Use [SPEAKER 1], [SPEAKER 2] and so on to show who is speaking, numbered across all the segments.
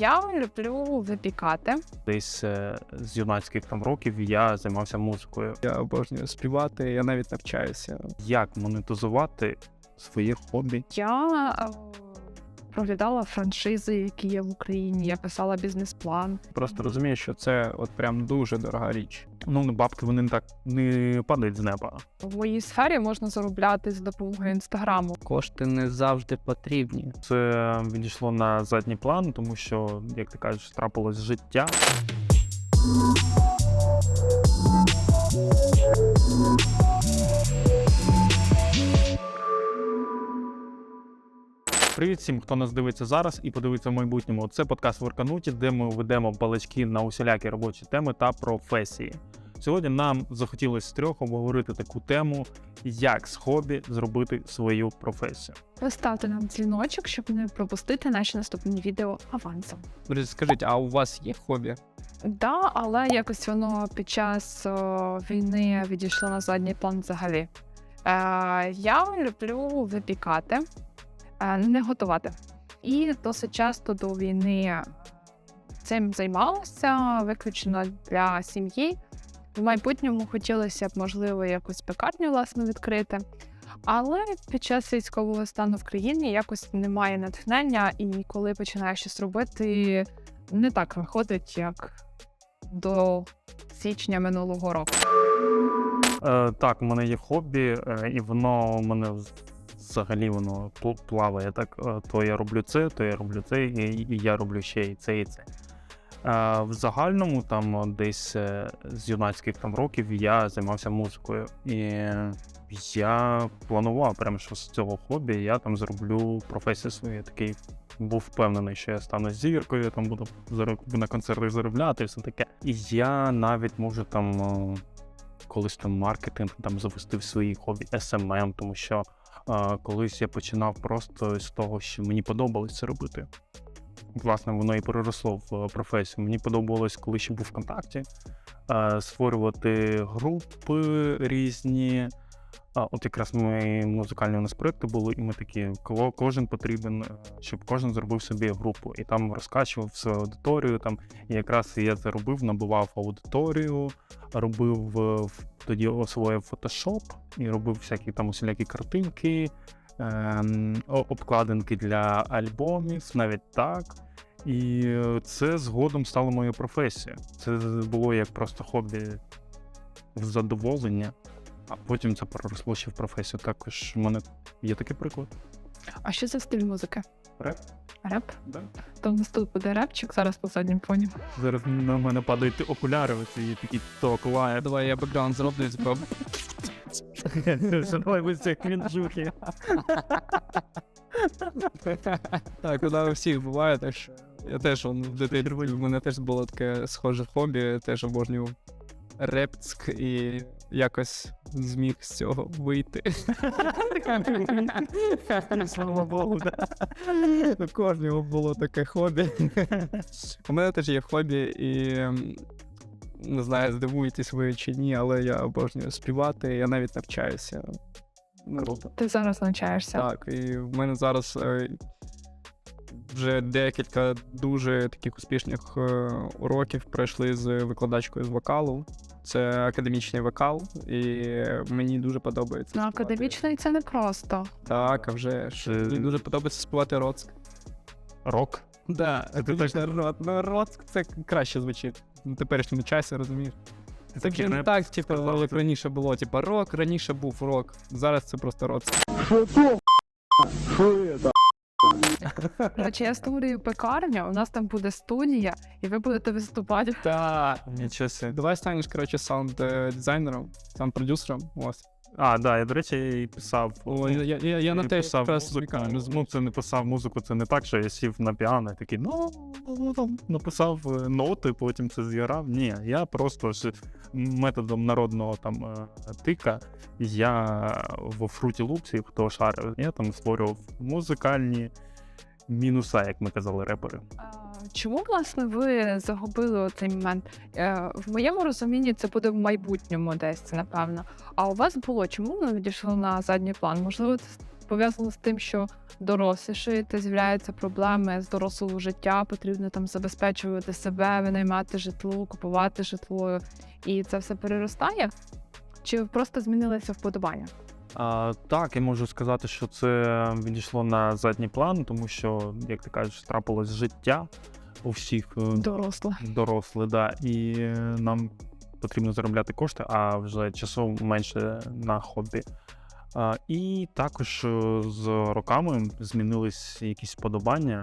[SPEAKER 1] Я люблю випікати.
[SPEAKER 2] Десь е, з юнацьких там років я займався музикою.
[SPEAKER 3] Я обожнюю співати, я навіть навчаюся.
[SPEAKER 2] Як монетизувати своє хобі?
[SPEAKER 1] Я е, проглядала франшизи, які є в Україні. Я писала бізнес-план.
[SPEAKER 3] Просто розумію, що це от прям дуже дорога річ.
[SPEAKER 2] Ну, бабки вони так не падають з неба.
[SPEAKER 1] В моїй сфері можна заробляти за допомогою інстаграму.
[SPEAKER 3] Кошти не завжди потрібні.
[SPEAKER 2] Це відійшло на задній план, тому що, як ти кажеш, трапилось життя. Привіт всім, хто нас дивиться зараз і подивиться в майбутньому. Це подкаст Воркануті, де ми ведемо балачки на усілякі робочі теми та професії. Сьогодні нам захотілося з трьох обговорити таку тему, як з хобі зробити свою професію.
[SPEAKER 1] Поставте нам дзвіночок, щоб не пропустити наші наступні відео авансом.
[SPEAKER 3] Друзі, скажіть, а у вас є хобі?
[SPEAKER 1] Да, але якось воно під час о, війни відійшло на задній план взагалі. Е, я люблю випікати, не готувати. І досить часто до війни цим займалася виключно для сім'ї. В майбутньому хотілося б, можливо, якусь пекарню власне відкрити. Але під час військового стану в країні якось немає натхнення, і коли починаєш щось робити, не так виходить, як до січня минулого року.
[SPEAKER 2] Е, так, у мене є хобі, е, і воно мене взагалі воно плаває. Так, Е, то я роблю це, то я роблю це, і, я роблю ще і це, і це. Е, в загальному, там е, десь з юнацьких там років я займався музикою. І я планував прямо, що з цього хобі я там зроблю професію свою. Я такий був впевнений, що я стану зіркою, там буду на концертах заробляти і все таке. І я навіть можу там. колись там маркетинг там запустив свої хобі SMM, тому що колись я починав просто з того, що мені подобалось це робити. Власне, воно і переросло в е, професію. Мені подобалось, коли ще був ВКонтакті, е, створювати групи різні. А, от якраз ми музикальні у нас проекти були, і ми такі, кого кожен потрібен, е, щоб кожен зробив собі групу і там розкачував свою аудиторію. Там і якраз я це робив, набував аудиторію, робив е, тоді освоїв фотошоп і робив всякі там усілякі картинки, ем, обкладинки для альбомів, навіть так. І це згодом стало моєю професією. Це було як просто хобі задоволення, а потім це переросло ще в професію. Також в мене є такий приклад.
[SPEAKER 1] А що за стиль музики?
[SPEAKER 2] Реп?
[SPEAKER 1] Реп?
[SPEAKER 2] Да.
[SPEAKER 1] То в нас тут буде репчик зараз по заднім фоні.
[SPEAKER 2] Зараз на мене падають окуляри, оці такі ток лає.
[SPEAKER 3] Давай я бекграунд зроблю і спробую.
[SPEAKER 2] Давай ви квінжухи.
[SPEAKER 3] Так, вона у всіх буває, так що я теж он, в дитинстві, в мене теж було таке схоже хобі, теж обожнював репцк і якось зміг з цього вийти.
[SPEAKER 2] Слава Богу.
[SPEAKER 3] У кожного було таке хобі. У мене теж є хобі, і не знаю, здивуєтесь ви чи ні, але я обожнюю співати, я навіть навчаюся. Ну,
[SPEAKER 2] Круто.
[SPEAKER 1] Ти зараз навчаєшся.
[SPEAKER 3] Так, і в мене зараз е, вже декілька дуже таких успішних е, уроків пройшли з викладачкою з вокалу. Це академічний вокал, і мені дуже подобається.
[SPEAKER 1] Ну,
[SPEAKER 3] співати.
[SPEAKER 1] академічний це не просто.
[SPEAKER 3] Так, а вже ж.
[SPEAKER 2] Це-
[SPEAKER 3] Мені дуже подобається співати роцк.
[SPEAKER 2] Рок.
[SPEAKER 3] Да, академічний рот. Ну, роцк це краще звучить. На теперішньому часі, розумієш? Так,
[SPEAKER 2] такий
[SPEAKER 3] не так, типу, як раніше було, типу, рок, раніше був рок. Зараз це просто роцк.
[SPEAKER 1] Короче, я створюю пекарню, у нас там буде студія, і ви будете виступати.
[SPEAKER 3] Так.
[SPEAKER 2] Нічого себе.
[SPEAKER 3] Давай станеш, коротше, саунд-дизайнером, саунд-продюсером. Ось.
[SPEAKER 2] А, да, я, до речі, і писав.
[SPEAKER 3] О, я, я, я, я на те
[SPEAKER 2] писав
[SPEAKER 3] якраз
[SPEAKER 2] музику.
[SPEAKER 3] чекаю.
[SPEAKER 2] Ну, це не писав музику, це не так, що я сів на піано і такий, ну, ну, там, написав е, ноти, потім це зіграв. Ні, я просто ж методом народного там е, тика, я в Fruity Loops, хто шарив, я там створював музикальні мінуса, як ми казали, репери.
[SPEAKER 1] Чому власне ви загубили цей момент? Е, В моєму розумінні це буде в майбутньому десь, напевно. А у вас було чому воно відійшло на задній план? Можливо, це пов'язано з тим, що дорослішаєте, з'являються проблеми з дорослого життя, потрібно там забезпечувати себе, винаймати житло, купувати житло, і це все переростає. Чи просто змінилися вподобання?
[SPEAKER 2] А, так, я можу сказати, що це відійшло на задній план, тому що, як ти кажеш, трапилось життя у всіх
[SPEAKER 1] доросле.
[SPEAKER 2] Доросле. да, і е, нам потрібно заробляти кошти, а вже часу менше на хобі. І також е, з роками змінились якісь вподобання.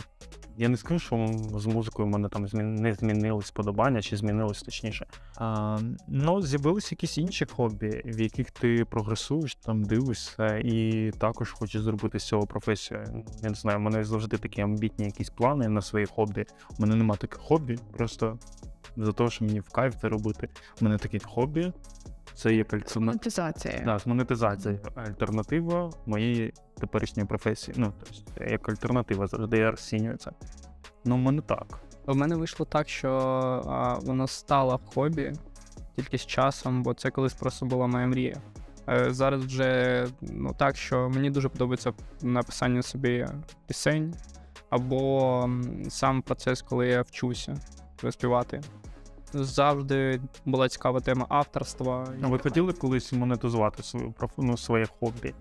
[SPEAKER 2] Я не скажу, що з музикою в мене там не змінились вподобання, чи змінились точніше. А, ну, з'явилися якісь інші хобі, в яких ти прогресуєш, там дивишся, і також хочеш зробити з цього професію. Я не знаю, в мене завжди такі амбітні якісь плани на свої хобі. У мене нема таких хобі, просто за те, що мені в кайф це робити. У мене таке хобі. Це є кальцина.
[SPEAKER 1] Монетизація.
[SPEAKER 2] Да, з монетизації. Альтернатива моєї теперішньої професії. Ну, тобто, як альтернатива завжди я розцінюю це. Ну, в мене так.
[SPEAKER 3] У мене вийшло так, що а, воно стало хобі тільки з часом, бо це колись просто була моя мрія. Е, зараз вже ну, так, що мені дуже подобається написання собі пісень, або сам процес, коли я вчуся співати. Завжди була цікава тема авторства.
[SPEAKER 2] А ви хотіли колись монетизувати свою ну, своє хобі?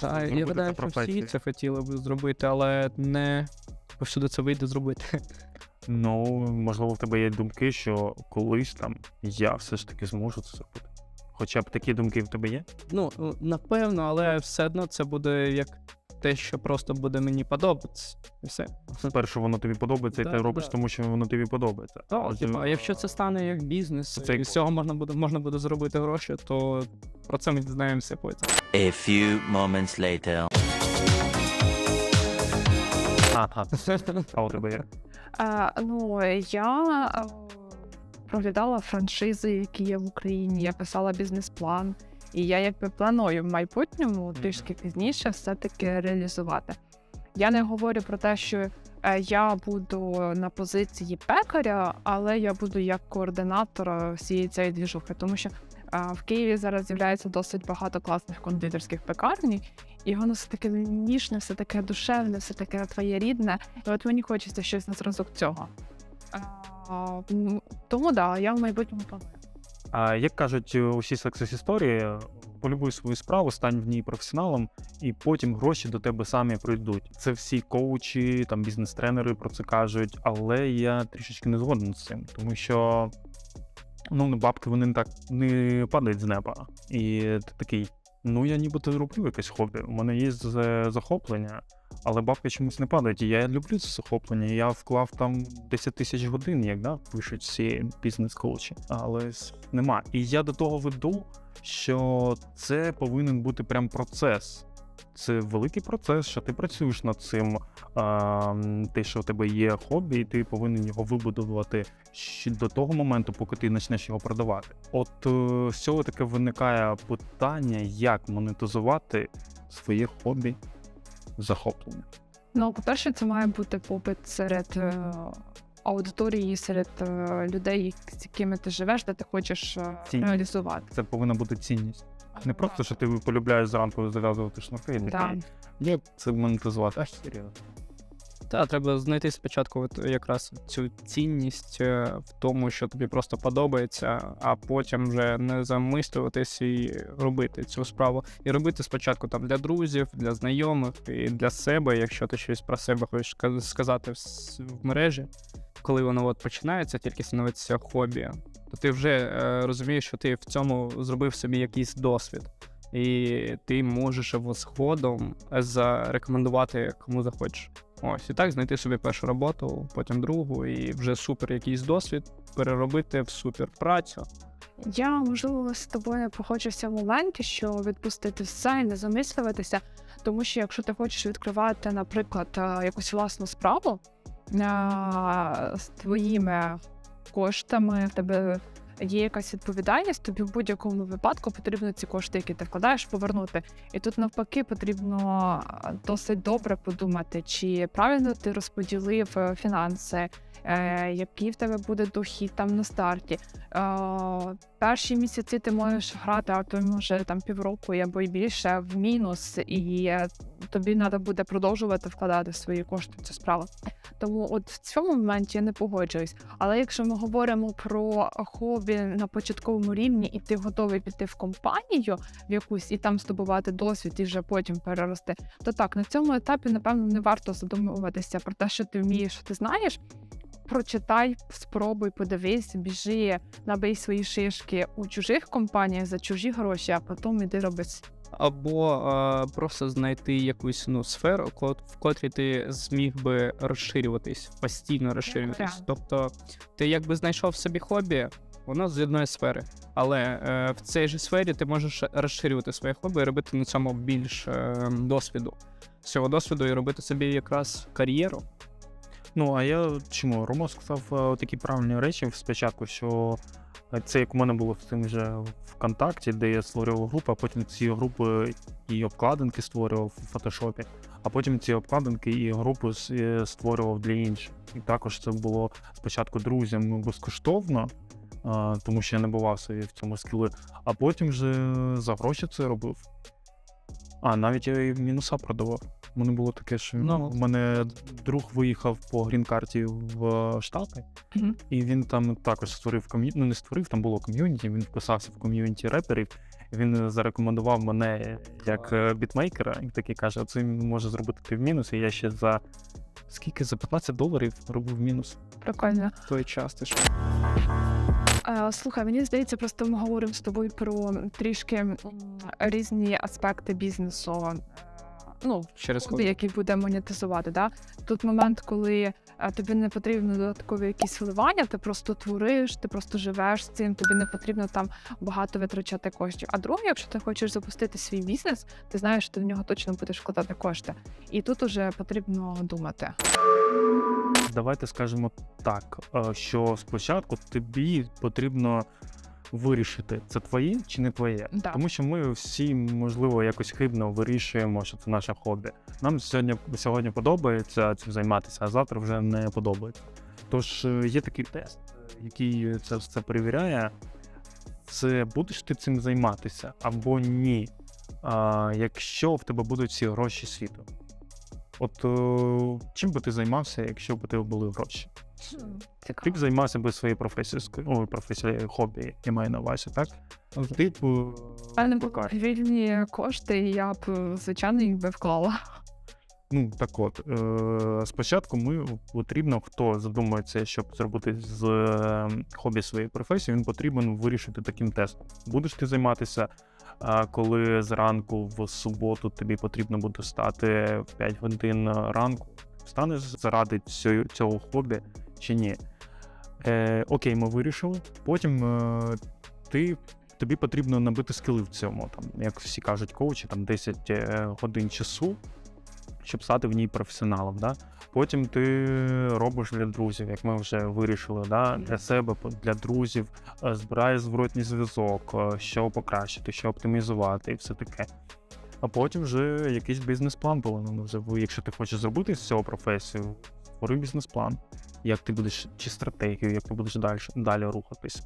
[SPEAKER 3] Та, я гадаю, що всі це хотіли б зробити, але не повсюди це вийде зробити.
[SPEAKER 2] Ну, можливо, в тебе є думки, що колись там я все ж таки зможу це зробити. Хоча б такі думки в тебе є?
[SPEAKER 3] Ну, напевно, але все одно це буде як те, що просто буде мені подобатися. І все.
[SPEAKER 2] Спершу воно тобі подобається, і
[SPEAKER 3] Да,
[SPEAKER 2] ти робиш,
[SPEAKER 3] да.
[SPEAKER 2] тому що воно тобі подобається.
[SPEAKER 3] Так, типу, а якщо це стане як бізнес,
[SPEAKER 2] Це
[SPEAKER 3] і з цього можна буде можна буде зробити гроші, то про це ми дізнаємося потім.
[SPEAKER 4] A few moments later.
[SPEAKER 2] Ага, а у тебе є?
[SPEAKER 1] Ну, я е, проглядала франшизи, які є в Україні. Я писала бізнес-план, і я якби планую в майбутньому трішки пізніше все-таки реалізувати. Я не говорю про те, що е, я буду на позиції пекаря, але я буду як координатор всієї цієї двіжухи, тому що е, в Києві зараз з'являється досить багато класних кондитерських пекарні, і воно все таке ніжне, все таке душевне, все таке твоє рідне. І от мені хочеться щось на зразок цього. Тому да, я в майбутньому планую.
[SPEAKER 2] А як кажуть е, усі секс історії, полюбуй свою справу, стань в ній професіоналом, і потім гроші до тебе самі прийдуть. Це всі коучі, там бізнес-тренери про це кажуть, але я трішечки не згоден з цим, тому що ну, бабки вони так не падають з неба. І ти такий. Ну, я нібито роблю якесь хобі. У мене є захоплення, але бабки чомусь не падають. І я люблю це захоплення. Я вклав там 10 тисяч годин, як да, пишуть всі бізнес-коучі, але нема. І я до того веду, що це повинен бути прям процес. Це великий процес, що ти працюєш над цим. А, те, що у тебе є хобі, і ти повинен його вибудувати ще до того моменту, поки ти почнеш його продавати. От е, з цього таке виникає питання, як монетизувати своє хобі захоплення.
[SPEAKER 1] Ну, по-перше, це має бути попит серед е, аудиторії, серед е, людей, з якими ти живеш, де ти хочеш
[SPEAKER 2] Цінність.
[SPEAKER 1] реалізувати.
[SPEAKER 2] Це повинна бути цінність. Не просто, що ти полюбляєш зранку зав'язувати шнурки. і
[SPEAKER 1] Да.
[SPEAKER 2] Ні, це монетизувати. Ах, серйозно.
[SPEAKER 3] Та треба знайти спочатку от якраз цю цінність е, в тому, що тобі просто подобається, а потім вже не замислюватись і робити цю справу. І робити спочатку там для друзів, для знайомих і для себе, якщо ти щось про себе хочеш ска- сказати в, с- в мережі. Коли воно от починається, тільки становиться хобі, то ти вже е, розумієш, що ти в цьому зробив собі якийсь досвід. І ти можеш його згодом зарекомендувати кому захочеш. Ось і так знайти собі першу роботу, потім другу, і вже супер якийсь досвід переробити в супер працю.
[SPEAKER 1] Я можливо з тобою не погоджуся в моменті, що відпустити все і не замислюватися, тому що якщо ти хочеш відкривати, наприклад, е, якусь власну справу е, з твоїми коштами, в тебе є якась відповідальність, тобі в будь-якому випадку потрібно ці кошти, які ти вкладаєш, повернути. І тут навпаки потрібно е, досить добре подумати, чи правильно ти розподілив е, фінанси, е, який в тебе буде дохід там на старті. Перші місяці ти можеш грати, а то може там півроку або й більше в мінус, і е, тобі треба буде продовжувати вкладати свої кошти в цю справу. Тому от в цьому моменті я не погоджуюсь. Але якщо ми говоримо про хобі на початковому рівні, і ти готовий піти в компанію в якусь і там здобувати досвід, і вже потім перерости, то так на цьому етапі напевно не варто задумуватися про те, що ти вмієш, що ти знаєш. Прочитай, спробуй, подивись, біжи, набий свої шишки у чужих компаніях за чужі гроші, а потім іди роби
[SPEAKER 3] Або е, просто знайти якусь ну, сферу, в котрій ти зміг би розширюватись, постійно розширюватись. Тобто, ти якби знайшов собі хобі, воно з одної сфери. Але е, в цій же сфері ти можеш розширювати своє хобі і робити на цьому більш е, досвіду. З цього досвіду і робити собі якраз кар'єру.
[SPEAKER 2] Ну, а я чому? Рома сказав е, такі правильні речі спочатку, що е, це як у мене було в тим же ВКонтакті, де я створював групи, а потім ці групи і обкладинки створював в фотошопі, а потім ці обкладинки і групи е, створював для інших. І також це було спочатку друзям безкоштовно, тому що я не бував собі в цьому скіли, а потім вже за гроші це робив. А, навіть я і мінуса продавав. У мене було таке, що
[SPEAKER 3] Ну.
[SPEAKER 2] у мене друг виїхав по грін-карті в Штати,
[SPEAKER 1] Мгм.
[SPEAKER 2] і він там також створив ком'юніті. Ну, не створив, там було ком'юніті, він вписався в ком'юніті реперів. Він зарекомендував мене як е, бітмейкера, і такий каже: оце може зробити ти в мінус. І я ще за скільки? За 15 доларів робив мінус.
[SPEAKER 1] прикольно.
[SPEAKER 3] В той час ти що.
[SPEAKER 1] Е, Слухай, мені здається, просто ми говоримо з тобою про трішки різні аспекти бізнесу. Ну,
[SPEAKER 3] Через
[SPEAKER 1] хобі. який буде монетизувати. Да? Тут момент, коли е, тобі не потрібно додаткові якісь вливання, ти просто твориш, ти просто живеш з цим, тобі не потрібно там багато витрачати коштів. А друге, якщо ти хочеш запустити свій бізнес, ти знаєш, що ти в нього точно будеш вкладати кошти. І тут уже потрібно думати.
[SPEAKER 2] Давайте скажемо так, е, що спочатку тобі потрібно вирішити, це твоє чи не твоє.
[SPEAKER 1] Да.
[SPEAKER 2] Тому що ми всі, можливо, якось хибно вирішуємо, що це наше хобі. Нам сьогодні, сьогодні подобається цим займатися, а завтра вже не подобається. Тож е, є такий тест, е, який це все перевіряє. Це будеш ти цим займатися або ні. А, якщо в тебе будуть всі гроші світу. От е, чим би ти займався, якщо б у тебе були гроші? Ти б займався би своєю професією, професією хобі, я маю на увазі, так? Ти б. е,
[SPEAKER 1] мене були вільні кошти, і я б, е, звичайно, їх би вклала.
[SPEAKER 2] Ну, так от, е, спочатку ми потрібно, хто задумується, щоб зробити з е, хобі своєї професії, він потрібен вирішити таким тестом. Будеш ти займатися, коли зранку в суботу тобі потрібно буде стати в 5 годин ранку, встанеш заради цього, хобі чи ні? Е, окей, ми вирішили. Потім е, ти. Тобі потрібно набити скіли в цьому, там, як всі кажуть, коучі, там 10 е, годин часу, щоб стати в ній професіоналом. Да? Потім ти робиш для друзів, як ми вже вирішили, да? для себе, для друзів, е, збираєш зворотній зв'язок, е, що покращити, що оптимізувати і все таке. А потім вже якийсь бізнес-план повинен якщо ти хочеш зробити з цього професію, створи бізнес-план. Як ти будеш, чи стратегію, як ти будеш далі, далі рухатись.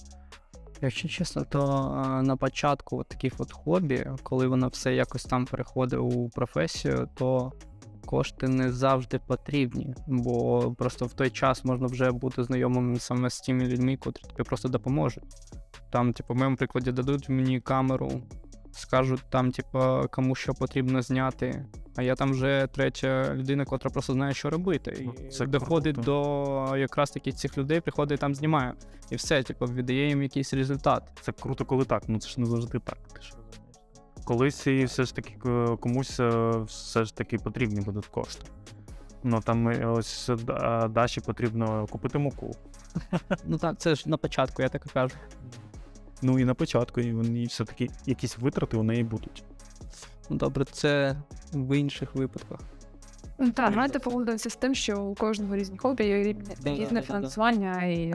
[SPEAKER 3] Якщо чесно, то е, на початку от таких от хобі, коли воно все якось там переходить у професію, то кошти не завжди потрібні, бо просто в той час можна вже бути знайомим саме з тими людьми, котрі тобі просто допоможуть. Там, типу, в моєму прикладі дадуть мені камеру, скажуть там, типу, кому що потрібно зняти. А я там вже третя людина, котра просто знає, що робити.
[SPEAKER 2] Ну,
[SPEAKER 3] І
[SPEAKER 2] це
[SPEAKER 3] доходить
[SPEAKER 2] круто.
[SPEAKER 3] до якраз таки цих людей, приходить там знімає. І все, типу, віддає їм якийсь результат.
[SPEAKER 2] Це круто, коли так. Ну це ж не завжди так. Ти розумієш. Колись і все ж таки е, комусь е, все ж таки потрібні будуть кошти. Ну там е, ось Даші потрібно купити муку.
[SPEAKER 3] Ну так, це ж на початку, я так і кажу.
[SPEAKER 2] Ну і на початку, і вони все-таки якісь витрати у неї будуть.
[SPEAKER 3] Ну добре, це в інших випадках.
[SPEAKER 1] Ну, Так, давайте погодимося з тим, що у кожного різні хобі, є різне, фінансування і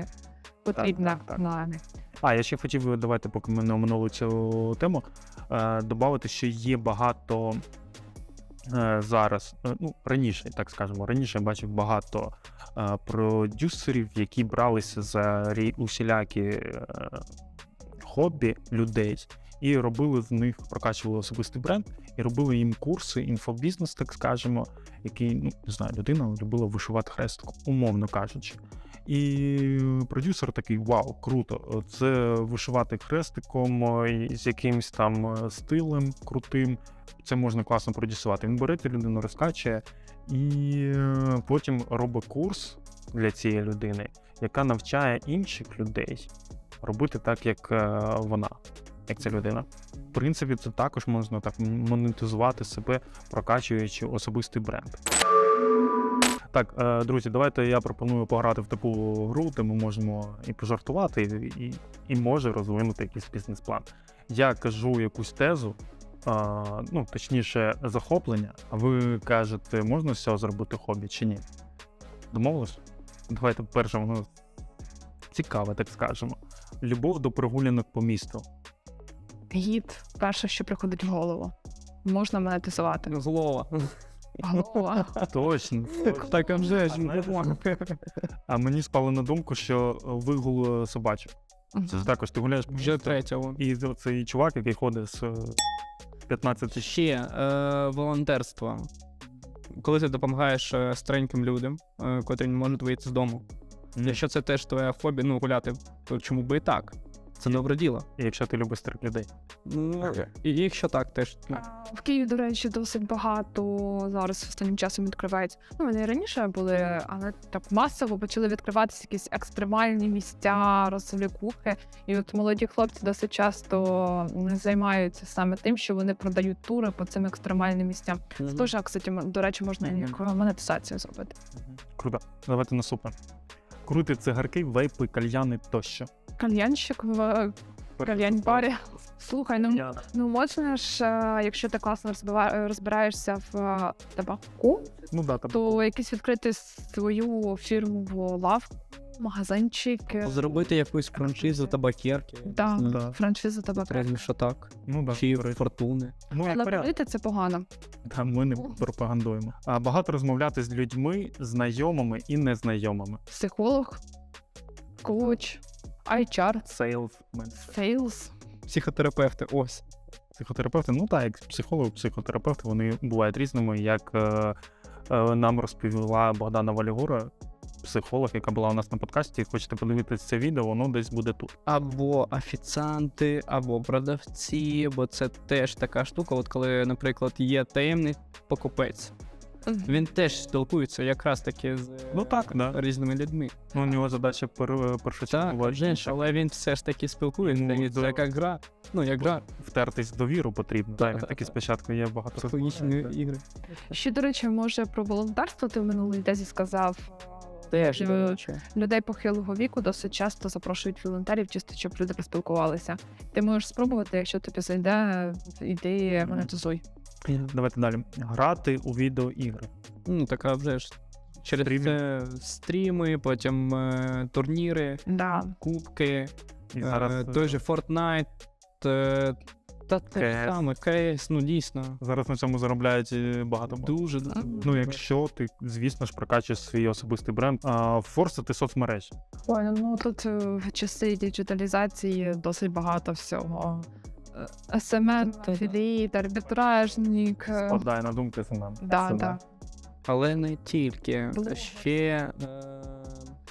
[SPEAKER 1] потрібне
[SPEAKER 2] А, я ще хотів, давайте, поки ми не оминули цю тему, додати, що є багато е, зараз, е, ну, раніше, так скажемо, раніше я бачив багато е, продюсерів, які бралися за усілякі е, хобі людей і робили з них, прокачували особистий бренд і робили їм курси, інфобізнес, так скажемо, який, ну не знаю, людина любила вишивати хрестиком, умовно кажучи. І продюсер такий: Вау, круто! Це вишивати хрестиком з якимось там е, стилем крутим. Це можна класно продюсувати. Він бере цю людину, розкачує і е, потім робить курс для цієї людини, яка навчає інших людей робити так, як е, вона, як ця людина. В принципі, це також можна так монетизувати себе, прокачуючи особистий бренд. Так, е, друзі, давайте я пропоную пограти в таку гру, де ми можемо і пожартувати, і, і, і може розвинути якийсь бізнес-план. Я кажу якусь тезу, а, ну, точніше, захоплення, а ви кажете, можна з цього зробити хобі чи ні? Домовились? Давайте перше, воно цікаве, так скажемо. Любов до прогулянок по місту.
[SPEAKER 1] Гід, перше, що приходить в голову. Можна монетизувати.
[SPEAKER 3] Голова.
[SPEAKER 1] Голова.
[SPEAKER 2] Точно.
[SPEAKER 3] Так, а вже ж.
[SPEAKER 2] А мені спало на думку, що вигул е, собачок. Це також ти гуляєш по
[SPEAKER 3] Вже
[SPEAKER 2] місту,
[SPEAKER 3] третя.
[SPEAKER 2] І цей чувак, який ходить з е, 15
[SPEAKER 3] Ще е, волонтерство. Коли ти допомагаєш е, стареньким людям, е, котрі не можуть вийти з дому. Якщо це теж твоє хобі, ну гуляти, то чому би і так? Це добре діло.
[SPEAKER 2] І якщо ти любиш старих людей.
[SPEAKER 3] Ну, і якщо так, теж. ну,
[SPEAKER 1] В Києві, до речі, досить багато зараз останнім часом відкривається. Ну, вони і раніше були, але так масово почали відкриватися якісь екстремальні місця, розвлікухи. І от молоді хлопці досить часто займаються саме тим, що вони продають тури по цим екстремальним місцям. Це теж, кстати, м- до речі, можна
[SPEAKER 3] Мгм.
[SPEAKER 1] як монетизацію зробити.
[SPEAKER 2] Круто. Давайте наступне. Крути цигарки, вейпи, кальяни тощо.
[SPEAKER 1] Кальянщик в кальянь-барі. Слухай, ну Ну, можна ж, е, якщо ти класно розбива- розбираєшся в е, табаку,
[SPEAKER 2] Ну да, там.
[SPEAKER 1] то якийсь відкрити свою фірмову лавку, магазинчик, е,
[SPEAKER 3] Зробити якусь франшизу табакерки.
[SPEAKER 1] да,
[SPEAKER 2] Да.
[SPEAKER 1] франшиза табака.
[SPEAKER 3] Треба, що так.
[SPEAKER 2] Ну да.
[SPEAKER 3] Чи фортуни.
[SPEAKER 2] Ну, як
[SPEAKER 1] Але
[SPEAKER 2] варіант.
[SPEAKER 1] це погано.
[SPEAKER 2] Та ми не пропагандуємо. А багато розмовляти з людьми, знайомими і незнайомими.
[SPEAKER 1] Психолог, коуч, HR,
[SPEAKER 2] Сейлс,
[SPEAKER 1] сейлс.
[SPEAKER 3] Психотерапевти, ось.
[SPEAKER 2] психотерапевти. Ну так, як психологи, психотерапевти, вони бувають різними. Як е, е, нам розповіла Богдана Валігура, психолог, яка була у нас на подкасті. Хочете подивитися це відео, воно десь буде тут.
[SPEAKER 3] Або офіціанти, або продавці, бо це теж така штука. От коли, наприклад, є таємний покупець, він теж спілкується якраз таки з
[SPEAKER 2] Ну так, да.
[SPEAKER 3] різними людьми.
[SPEAKER 2] Ну, у нього задача пер,
[SPEAKER 3] Так,
[SPEAKER 2] першочергова
[SPEAKER 3] але він все ж таки спілкується.
[SPEAKER 2] Ну,
[SPEAKER 3] це як гра. Ну, як гра.
[SPEAKER 2] втертись в довіру потрібно. Так,
[SPEAKER 3] так,
[SPEAKER 2] такі
[SPEAKER 3] так.
[SPEAKER 2] спочатку є багато
[SPEAKER 3] Психологічні ігри.
[SPEAKER 1] Ще, до речі, може про волонтерство ти в минулій тезі сказав.
[SPEAKER 3] Теж,
[SPEAKER 1] що. Людей похилого віку досить часто запрошують волонтерів, чисто щоб люди поспілкувалися. Ти можеш спробувати, якщо тобі зайде, іди монетизуй.
[SPEAKER 2] Давайте далі. Грати у відеоігри.
[SPEAKER 3] Ну, така вже ж. Через
[SPEAKER 2] Стрімінг.
[SPEAKER 3] це стріми, потім е, турніри,
[SPEAKER 1] Да.
[SPEAKER 3] кубки,
[SPEAKER 2] І
[SPEAKER 3] е,
[SPEAKER 2] зараз,
[SPEAKER 3] той же Fortnite. Е, та те
[SPEAKER 2] CS.
[SPEAKER 3] саме, CS, ну дійсно.
[SPEAKER 2] зараз на цьому заробляють е, багато.
[SPEAKER 3] Дуже дуже.
[SPEAKER 2] Ну, якщо ти, звісно ж, прокачуєш свій особистий бренд, а форсити соцмережі.
[SPEAKER 1] Ой, ну тут е, в часи діджиталізації досить багато всього. СМН,
[SPEAKER 3] Та-та.
[SPEAKER 1] арбітражник.
[SPEAKER 2] Складає на думку це.
[SPEAKER 1] Да, да.
[SPEAKER 3] Але не тільки.
[SPEAKER 1] Блогер.
[SPEAKER 3] Ще е,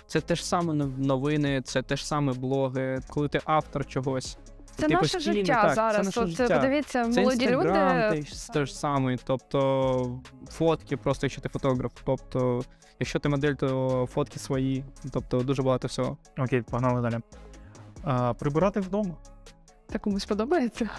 [SPEAKER 3] це те ж саме новини, це те ж саме блоги, коли ти автор чогось.
[SPEAKER 1] Це
[SPEAKER 3] Ти
[SPEAKER 1] наше
[SPEAKER 3] постійно-
[SPEAKER 1] життя
[SPEAKER 3] так, це
[SPEAKER 1] зараз.
[SPEAKER 3] наше
[SPEAKER 1] От,
[SPEAKER 3] життя.
[SPEAKER 1] подивіться,
[SPEAKER 3] Це
[SPEAKER 1] молоді
[SPEAKER 3] Інстаграм,
[SPEAKER 1] люди.
[SPEAKER 3] те, те ж саме. Тобто фотки, просто якщо ти фотограф. Тобто, якщо ти модель, то фотки свої. Тобто дуже багато всього.
[SPEAKER 2] Окей, погнали далі. А, прибирати вдома?
[SPEAKER 1] Та комусь подобається.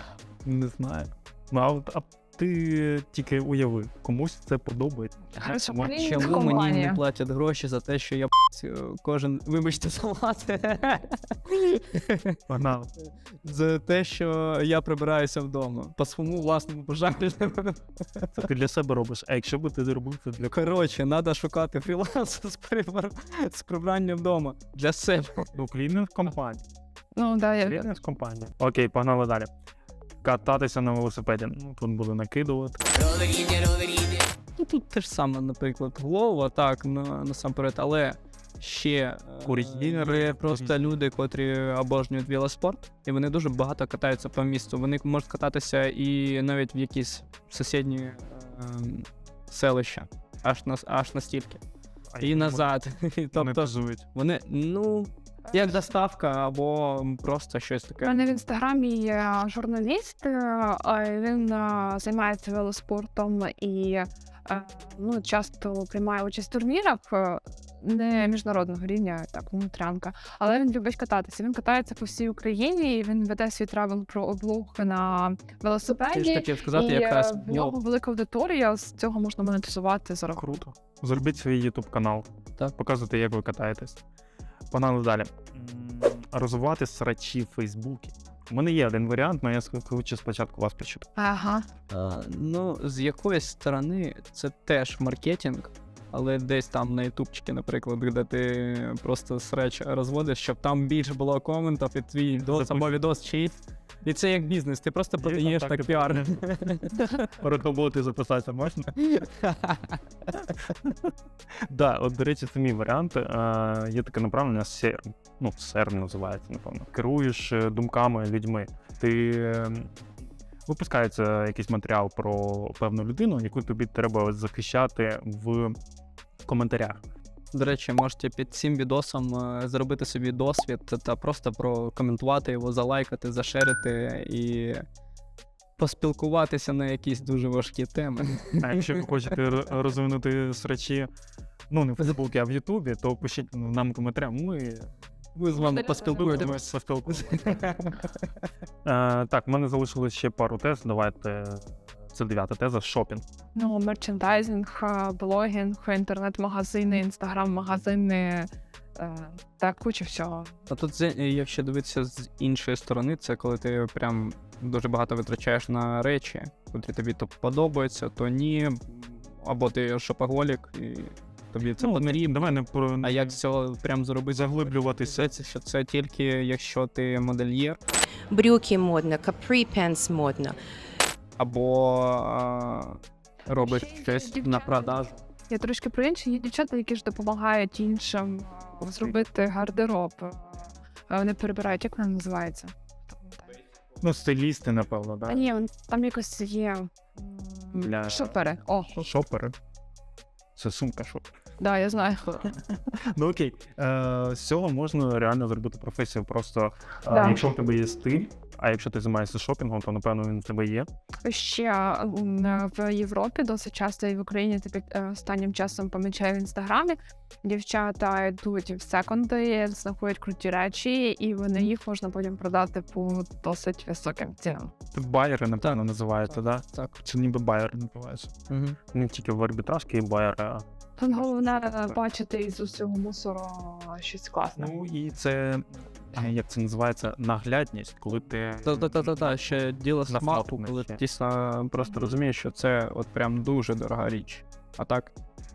[SPEAKER 2] Не знаю. Ну, а, от- а ти тільки уяви, комусь це подобається.
[SPEAKER 1] Хорошо,
[SPEAKER 2] Мо-
[SPEAKER 1] блін,
[SPEAKER 3] Чому мені
[SPEAKER 1] компанія.
[SPEAKER 3] не платять гроші за те, що я п***ць, кожен, вибачте, салат.
[SPEAKER 2] Погнали.
[SPEAKER 3] За те, що я прибираюся вдома. По своєму власному бажанню.
[SPEAKER 2] Це ти для себе робиш. А якщо би ти зробив це для
[SPEAKER 3] Коротше, треба шукати фріланс з, прибир... з прибрання вдома для себе.
[SPEAKER 2] ну, клінінг компанії.
[SPEAKER 1] Ну, да, я...
[SPEAKER 2] Клінінг компанії. Окей, погнали далі. Кататися на велосипеді. Ну, тут буду накидувати.
[SPEAKER 3] Ну тут те ж саме, наприклад, голова, так, на, насамперед, але ще е,
[SPEAKER 2] Кур'єри,
[SPEAKER 3] є просто люди, котрі обожнюють велоспорт, і вони дуже багато катаються по місту. Вони можуть кататися і навіть в якісь сусідні е, селища, аж на аж настільки.
[SPEAKER 2] А
[SPEAKER 3] І
[SPEAKER 2] як
[SPEAKER 3] назад. тобто
[SPEAKER 2] монетизують?
[SPEAKER 3] вони, ну, як доставка або просто щось
[SPEAKER 1] У
[SPEAKER 3] таке.
[SPEAKER 1] мене в інстаграмі є журналіст, е, а він е, займається велоспортом і е, ну, часто приймає участь в турнірах. Не міжнародного рівня, так, внутрянка. Але він любить кататися. Він катається по всій Україні, і він веде свій травел про облог на
[SPEAKER 3] Ти ж
[SPEAKER 1] велосипеді.
[SPEAKER 3] хотів сказати,
[SPEAKER 1] і
[SPEAKER 3] якраз
[SPEAKER 1] в нього велика аудиторія, з цього можна монетизувати за рахунок.
[SPEAKER 2] Круто. Зробіть свій YouTube канал.
[SPEAKER 3] Так.
[SPEAKER 2] Показуйте, як ви катаєтесь. Погнали далі. Розвивати срачі в Фейсбуці. У мене є один варіант, але я хочу спочатку вас почути.
[SPEAKER 1] Ага.
[SPEAKER 3] А, ну, з якоїсь сторони це теж маркетинг, але десь там на ютубчики, наприклад, де ти просто среч розводиш, щоб там більше було коментів, і твій відос або відос чийсь. І це як бізнес, ти просто продаєш
[SPEAKER 2] так,
[SPEAKER 3] піар.
[SPEAKER 2] Роботи записатися можна? Да, от, до речі, це мій варіант. Е, Є таке направлення CERN. Ну, CERN називається, напевно. Керуєш е, думками людьми. Ти е, випускається якийсь матеріал про певну людину, яку тобі треба захищати в коментарях.
[SPEAKER 3] До речі, можете під цим відосом е, зробити собі досвід та просто прокоментувати його, залайкати, зашерити і поспілкуватися на якісь дуже важкі теми.
[SPEAKER 2] А якщо ви хочете розвинути срачі, ну не в Фейсбуці, а в Ютубі, то пишіть нам в коментарях. Ми
[SPEAKER 3] Ви з вами
[SPEAKER 2] поспілкуємося. Е, Так, в мене залишилось ще пару тез. Давайте. Це дев'ята теза шопінг.
[SPEAKER 1] Ну, мерчендайзинг, е, блогінг, інтернет-магазини, інстаграм-магазини е, та куча всього.
[SPEAKER 3] А тут, з- якщо дивитися з іншої сторони, це коли ти прям дуже багато витрачаєш на речі, котрі тобі то подобаються, то ні. Або ти шопоголік, і тобі це
[SPEAKER 2] Ну,
[SPEAKER 3] потрібно.
[SPEAKER 2] давай не про
[SPEAKER 3] А як цього прям зробити
[SPEAKER 2] заглиблюватися.
[SPEAKER 3] Це, що це тільки якщо ти модельєр,
[SPEAKER 5] брюки модно, капрі пенс модно.
[SPEAKER 3] Або а,
[SPEAKER 1] Ще є
[SPEAKER 3] щось на продажу.
[SPEAKER 1] Я трошки про інше. Є дівчата, які ж допомагають іншим е, зробити гардероб. Е, Вони перебирають, як вона називається?
[SPEAKER 2] Ну, стилісти, напевно,
[SPEAKER 1] А
[SPEAKER 2] да?
[SPEAKER 1] ні, там якось є
[SPEAKER 2] Для-
[SPEAKER 1] шопери. О,
[SPEAKER 2] Шопери. Це сумка шоп.
[SPEAKER 1] да, я знаю.
[SPEAKER 2] Ну окей. Е, з цього можна реально зробити професію. Просто е,
[SPEAKER 1] Да.
[SPEAKER 2] якщо в тебе є стиль, а якщо ти займаєшся шопінгом, то напевно він в тебе є.
[SPEAKER 1] Ще в Європі досить часто і в Україні тепер е, останнім часом помічаю в інстаграмі. Дівчата йдуть в секонди, знаходять круті речі, і вони їх можна потім продати по досить високим цінам.
[SPEAKER 2] Це байери, напевно, називаються, да?
[SPEAKER 3] Так.
[SPEAKER 2] Це ніби байер називається.
[SPEAKER 3] Угу.
[SPEAKER 2] Не тільки в арбітражки і байери, а
[SPEAKER 1] Тут головне бачити із усього мусору щось класне.
[SPEAKER 2] Ну і це як це називається наглядність, коли ти
[SPEAKER 3] Та-та-та-та, ще діло смаку, коли
[SPEAKER 2] ще.
[SPEAKER 3] ти дійсно просто розумієш, що це от прям дуже дорога річ. А так,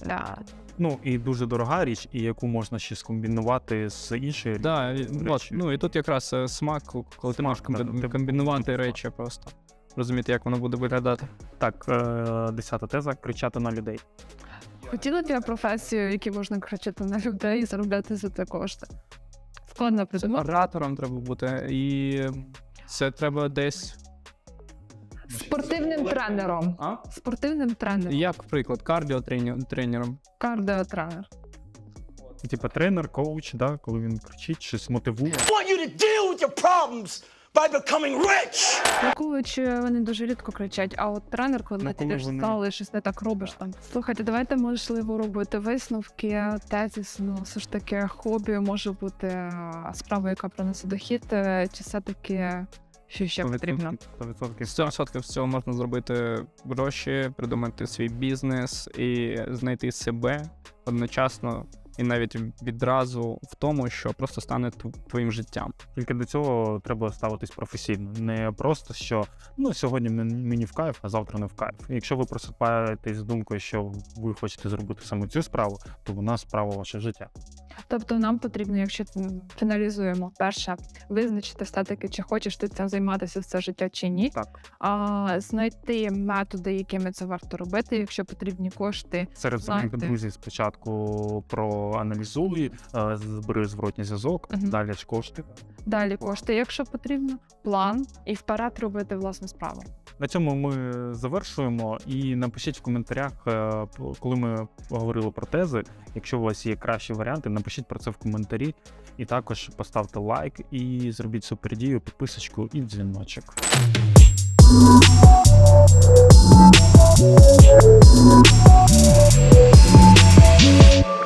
[SPEAKER 1] Да.
[SPEAKER 2] ну і дуже дорога річ, і яку можна ще скомбінувати з іншою.
[SPEAKER 3] да,
[SPEAKER 2] речі.
[SPEAKER 3] от, ну і тут якраз е, смак, коли ти можеш
[SPEAKER 2] да,
[SPEAKER 3] комбі-
[SPEAKER 2] ти-
[SPEAKER 3] комбінувати речі просто. Розуміти, як воно буде виглядати.
[SPEAKER 2] Так, е, десята теза кричати на людей.
[SPEAKER 1] Хотіла б я професію, в якій можна кричати на людей і заробляти за це кошти. Складно придумати.
[SPEAKER 3] Оратором треба бути, і це треба десь.
[SPEAKER 1] Спортивним тренером.
[SPEAKER 3] А?
[SPEAKER 1] Спортивним тренером.
[SPEAKER 3] Як, приклад, кардіотренером.
[SPEAKER 1] Кардіотренер.
[SPEAKER 2] Типа тренер, коуч, да, коли він кричить, щось мотивує.
[SPEAKER 6] What you to deal with your problems by becoming rich.
[SPEAKER 1] Коуч е, вони дуже рідко кричать, а от тренер, коли
[SPEAKER 2] Ну,
[SPEAKER 1] ти
[SPEAKER 2] коли
[SPEAKER 1] в
[SPEAKER 2] вони-
[SPEAKER 1] і щось не так робиш там. Слухайте, давайте можливо робити висновки, тезіс, ну все ж таки хобі може бути е, справа, яка принесе дохід, е, чи все-таки що ще потрібно.
[SPEAKER 2] 100%.
[SPEAKER 3] 100% з цього можна зробити гроші, придумати свій бізнес і знайти себе одночасно і навіть відразу в тому, що просто стане тв- твоїм життям.
[SPEAKER 2] Тільки до цього треба ставитись професійно. Не просто що ну сьогодні мен- мені в кайф, а завтра не в кайф. Якщо ви просипаєтесь з думкою, що ви хочете зробити саме цю справу, то вона справа ваше життя.
[SPEAKER 1] Тобто нам потрібно, якщо фіналізуємо, перше визначити все-таки, чи хочеш ти цим займатися все життя чи ні.
[SPEAKER 2] Так.
[SPEAKER 1] А, знайти методи, якими це варто робити, якщо потрібні кошти.
[SPEAKER 2] Серед
[SPEAKER 1] Знаєте.
[SPEAKER 2] друзів спочатку проаналізуй, е, збери зворотній зв'язок,
[SPEAKER 1] Мгм.
[SPEAKER 2] далі ж кошти.
[SPEAKER 1] Далі кошти, якщо потрібно, план і вперед робити власну справу.
[SPEAKER 2] На цьому ми завершуємо. І напишіть в коментарях, е, коли ми говорили про тези. Якщо у вас є кращі варіанти, напишіть Напишіть про це в коментарі, і також поставте лайк і зробіть супердію, підписочку і дзвіночок. Thank you.